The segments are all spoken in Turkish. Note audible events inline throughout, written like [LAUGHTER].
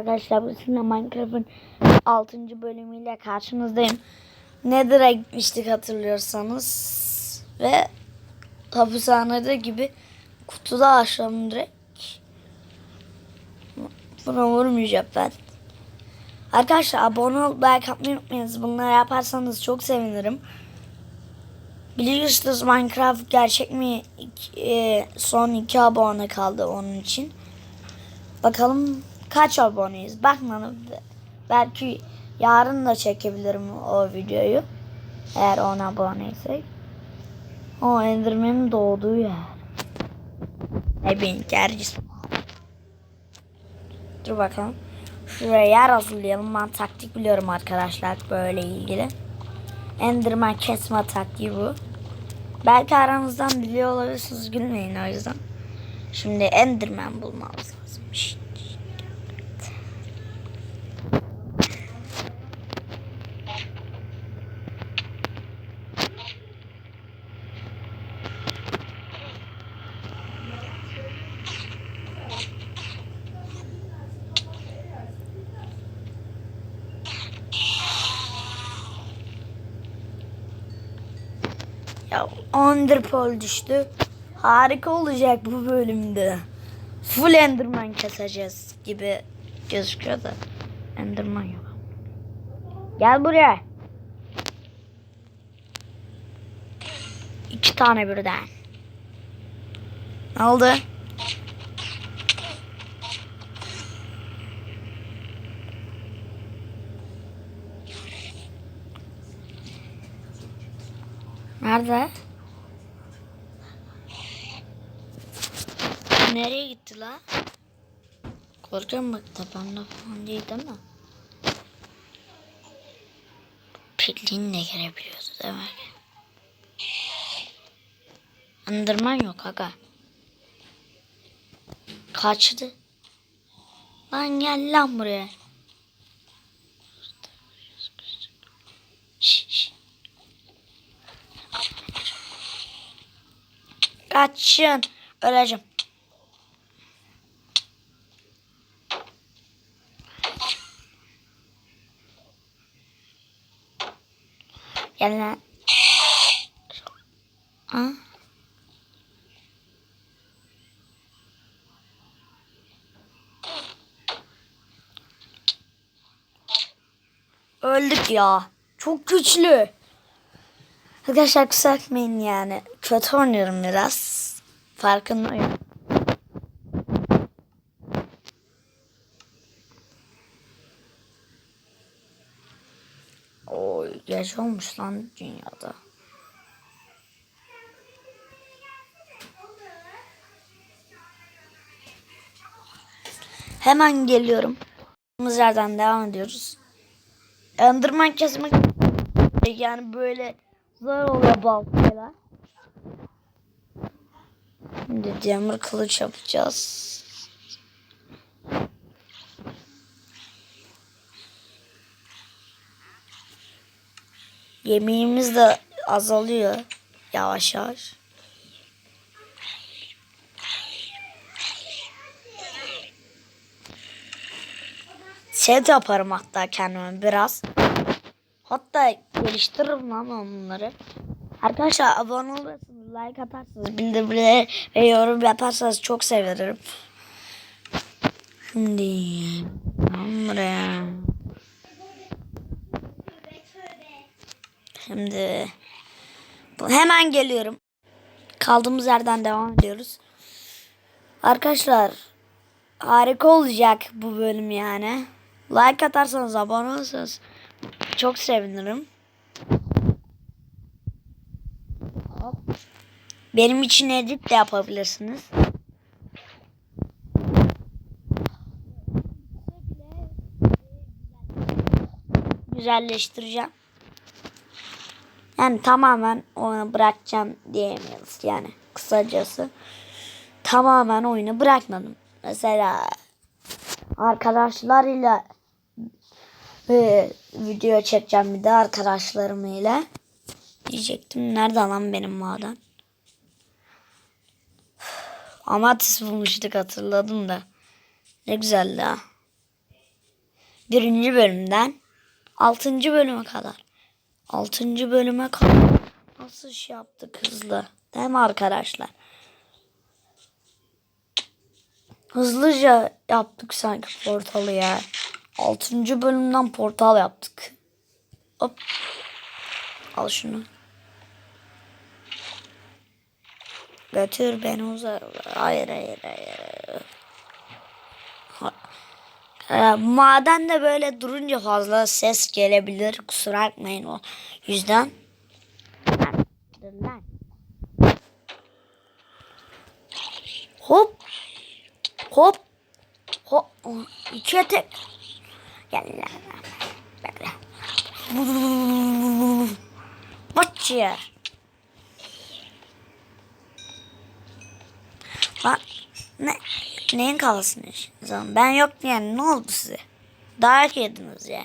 Arkadaşlar bu sizinle Minecraft'ın 6. bölümüyle karşınızdayım. Nether'a gitmiştik hatırlıyorsanız. Ve hapishanede gibi kutuda açtım direkt. Buna vurmayacağım ben. Arkadaşlar abone ol, like atmayı unutmayınız. Bunları yaparsanız çok sevinirim. Biliyorsunuz Minecraft gerçek mi? E, son iki abone kaldı onun için. Bakalım kaç aboneyiz. Bakmadım. Belki yarın da çekebilirim o videoyu. Eğer 10 aboneysek. O Enderman'in doğduğu yer. Ne bileyim gerçi. Dur bakalım. Şuraya yer hazırlayalım. Ben taktik biliyorum arkadaşlar böyle ilgili. Enderman kesme taktiği bu. Belki aranızdan biliyor olabilirsiniz gülmeyin o yüzden. Şimdi Enderman bulmamız lazım. Şşt. Ya Underpearl düştü. Harika olacak bu bölümde. Full Enderman keseceğiz gibi gözüküyor da. Enderman yok. Gel buraya. İki tane birden. Ne oldu? Nerede? Nereye gitti la? Korkuyorum bak tepemde falan değil? Pilliğini de girebiliyordu demek. Andırman yok aga. Kaçtı. Lan gel lan buraya. Kaçın. Öleceğim. Gel lan. Ha? Öldük ya. Çok güçlü. Arkadaşlar bakmayın yani. Kötü oynuyorum biraz. Farkındayım. Oy geç olmuş lan dünyada. Hemen geliyorum. Yerden devam ediyoruz. Enderman kesmek yani böyle zor oluyor baltayla. Şimdi demir kılıç yapacağız. Yemeğimiz de azalıyor yavaş yavaş. Set yaparım hatta kendime biraz. Hatta geliştiririm lan onları. Arkadaşlar abone olursanız, like atarsanız, bildirimleri ve yorum yaparsanız çok sevinirim. Şimdi ben Şimdi bu- hemen geliyorum. Kaldığımız yerden devam ediyoruz. Arkadaşlar harika olacak bu bölüm yani. Like atarsanız, abone olursanız çok sevinirim. Benim için edit de yapabilirsiniz. Güzelleştireceğim. Yani tamamen onu bırakacağım diyemeyiz yani kısacası. Tamamen oyunu bırakmadım. Mesela arkadaşlarıyla e, video çekeceğim bir de arkadaşlarım ile. Diyecektim nerede lan benim maden? [SIGHS] Amatis bulmuştuk hatırladım da. Ne güzeldi ha. birinci bölümden altıncı bölüme kadar. Altıncı bölüme kadar nasıl şey yaptık hızlı. Değil mi arkadaşlar? Hızlıca yaptık sanki portalı ya. Altıncı bölümden portal yaptık. Hop. Al şunu. Götür beni uzak. Hayır hayır hayır. Ee, maden de böyle durunca fazla ses gelebilir. Kusura bakmayın o yüzden. Hop. Hop. Hop. İkiye tek. Gel lan. Bekle. Maç ya. Lan ne neyin kafasını yaşıyorsunuz? Ben yok yani ne oldu size? Dayak yediniz ya.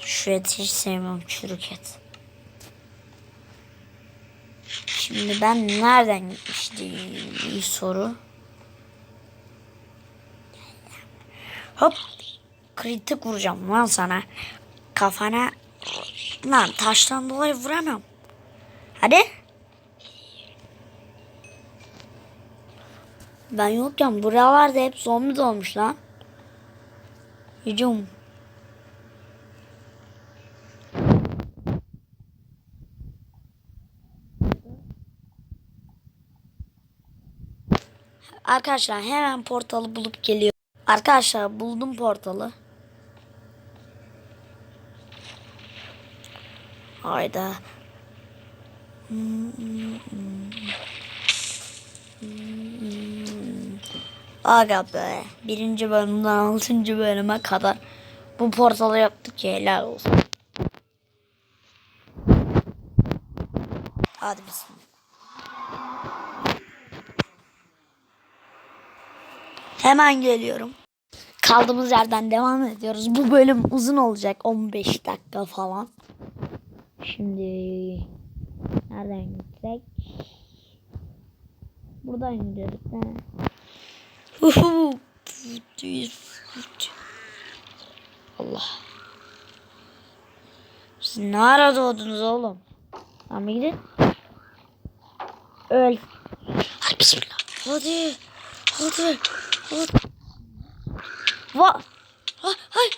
Şu eti hiç sevmem çürük et. Şimdi ben nereden gitmişti iyi soru. Hop. Kritik vuracağım lan sana. Kafana. Lan taştan dolayı vuramam. Hadi. Ben yokken buralarda hep zombi dolmuş lan. Hücum. Arkadaşlar hemen portalı bulup geliyor. Arkadaşlar buldum portalı. Hayda. Aga be. Birinci bölümden altıncı bölüme kadar bu portalı yaptık ya helal olsun. Hadi bismillah. Hemen geliyorum. Kaldığımız yerden devam ediyoruz. Bu bölüm uzun olacak. 15 dakika falan. Şimdi nereden gitsek? Buradan gidiyoruz. Allah. Siz ne ara doğdunuz oğlum? Tamam gidin. Öl. Hadi bismillah. Hadi. Hadi. Hadi. Va. Ha, hay.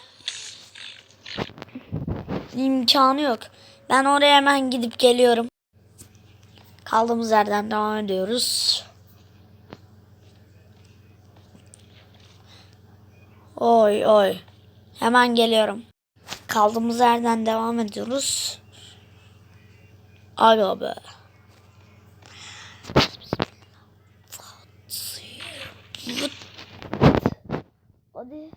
İmkanı yok. Ben oraya hemen gidip geliyorum. Kaldığımız yerden devam ediyoruz. Oy oy. Hemen geliyorum. Kaldığımız yerden devam ediyoruz. Aga be. Hadi.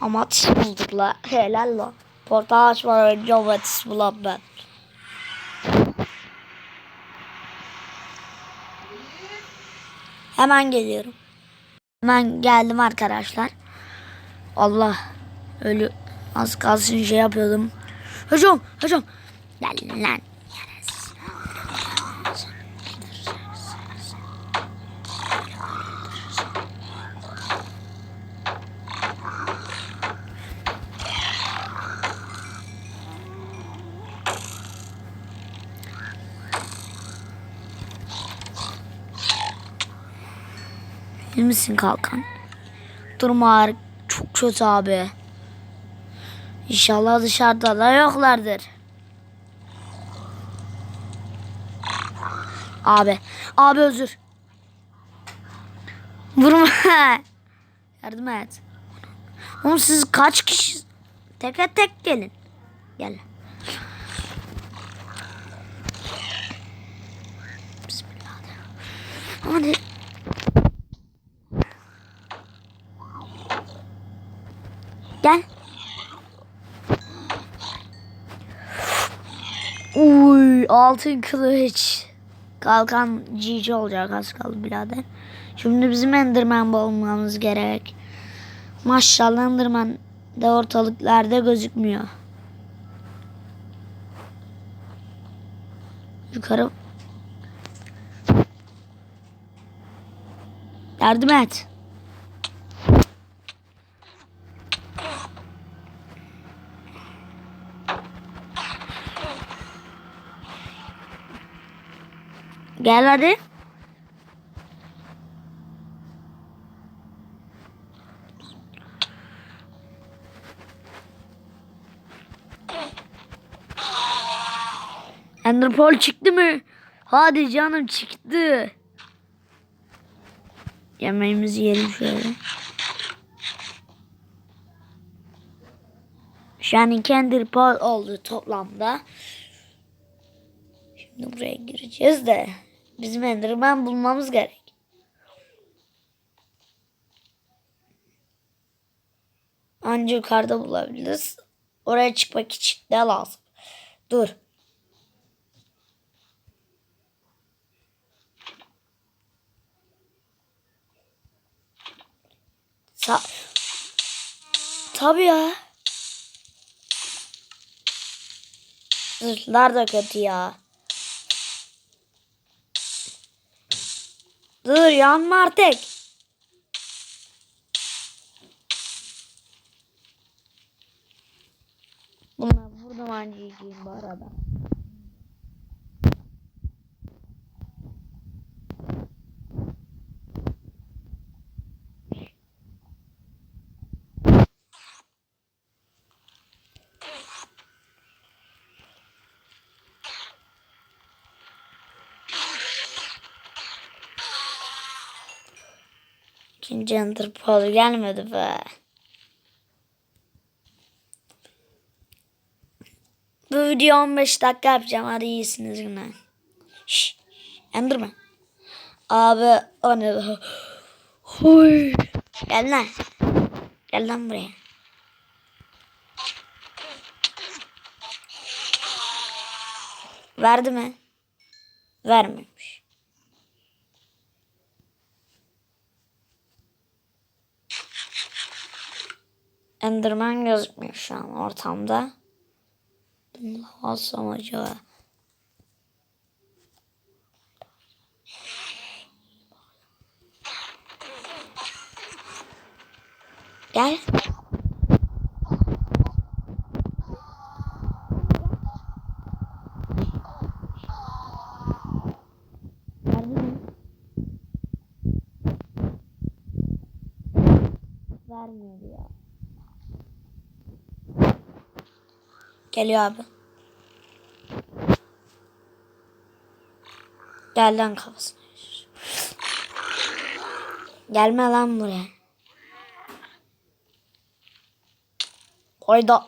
Amatis bulduk la. Helal la. Portal açmadan önce amatis bulan ben. Hemen geliyorum. Hemen geldim arkadaşlar. Allah. Ölü. Az kalsın şey yapıyordum. Hocam. Hocam. Gel lan. Misin kalkan? Durma ağrı çok kötü abi. İnşallah dışarıda da yoklardır. Abi. Abi özür. Vurma. [LAUGHS] Yardım et. Oğlum siz kaç kişi? Tek tek gelin. Gel. Bismillahirrahmanirrahim. Hadi. Gel. Uy altın kılıç. Kalkan GG olacak az kaldı birader. Şimdi bizim Enderman bulmamız gerek. Maşallah Enderman de ortalıklarda gözükmüyor. Yukarı. Yardım et. Gel hadi. Enderpearl çıktı mı? Hadi canım çıktı. Yemeğimizi yiyelim şöyle. Şu an iki Enderpearl oldu toplamda. Şimdi buraya gireceğiz de bizim Enderman bulmamız gerek. Anca yukarıda bulabiliriz. Oraya çıkmak için ne lazım? Dur. Sa Tabii ya. Zırhlar da kötü ya. Dur yanma artık. Bunlar burada mancıyım bu arada. İkinci Enderpearl gelmedi be. Bu video 15 dakika yapacağım. Hadi iyisiniz yine. Şşş. Enderman. Abi o ne? Huy. Gel lan. Gel lan buraya. Verdi mi? Vermemiş. Enderman gözükmüyor şu an ortamda. Bunu alsam acaba? Gel. Vermiyor ya. Geliyor abi. Gel lan kafasına. Gelme lan buraya. Hayda.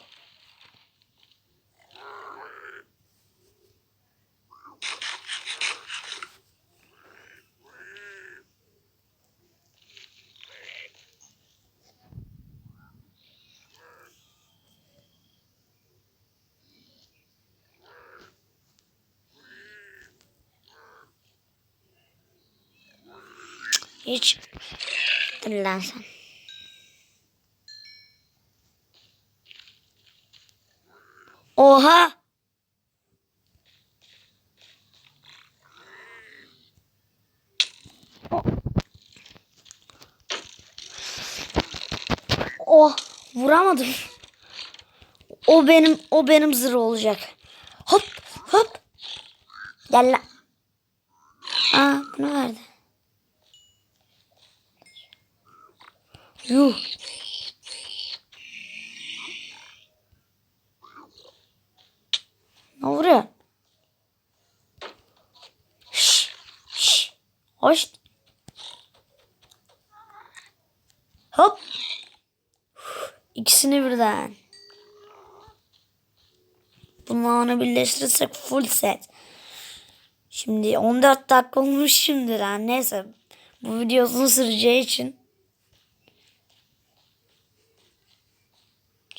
Hiç. Dur lan sen. Oha. Oh vuramadım. O benim o benim zırh olacak. Hop hop. Gel lan. Aa bunu verdi. Yuh. Ne vuruyor? Şş, şş. Hoş. Hop. İkisini birden. Bunları birleştirirsek full set. Şimdi 14 dakika olmuş şimdiden. Neyse. Bu video uzun süreceği için.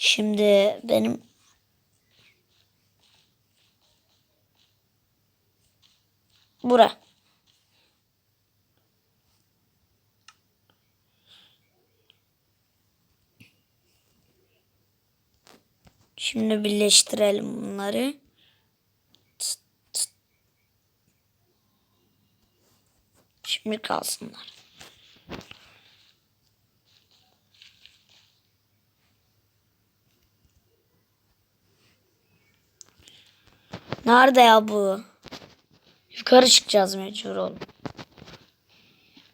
Şimdi benim bura. Şimdi birleştirelim bunları. Şimdi kalsınlar. Nerede ya bu? Yukarı çıkacağız mecbur oğlum.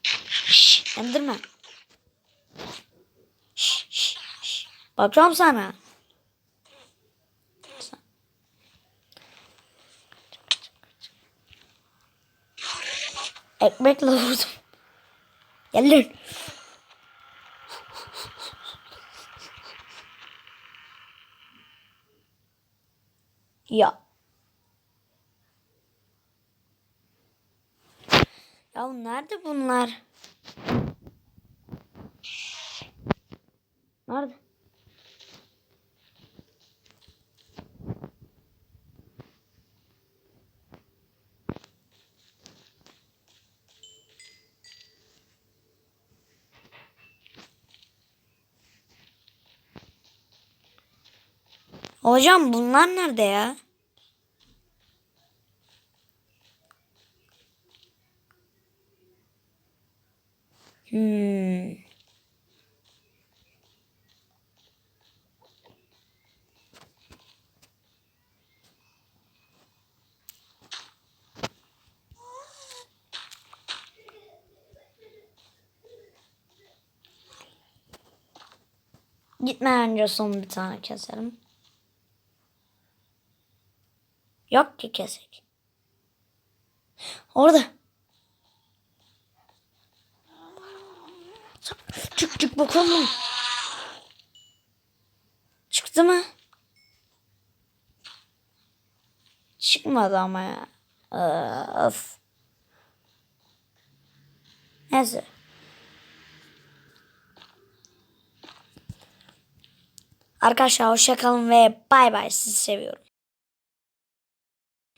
Şşş, Enderman. Şşş, şşş, şşş. Bakıyorum sana. Ekmekle vurdum. Gel lan. Ya. Ya nerede bunlar? Nerede? Hocam bunlar nerede ya? Hmm. Gitmeden önce son bir tane keselim. Yok ki kesek. Orada. Çık çık bakalım. Çıktı mı? Çıkmadı ama ya. Of. Neyse. Arkadaşlar hoşça kalın ve bay bay sizi seviyorum.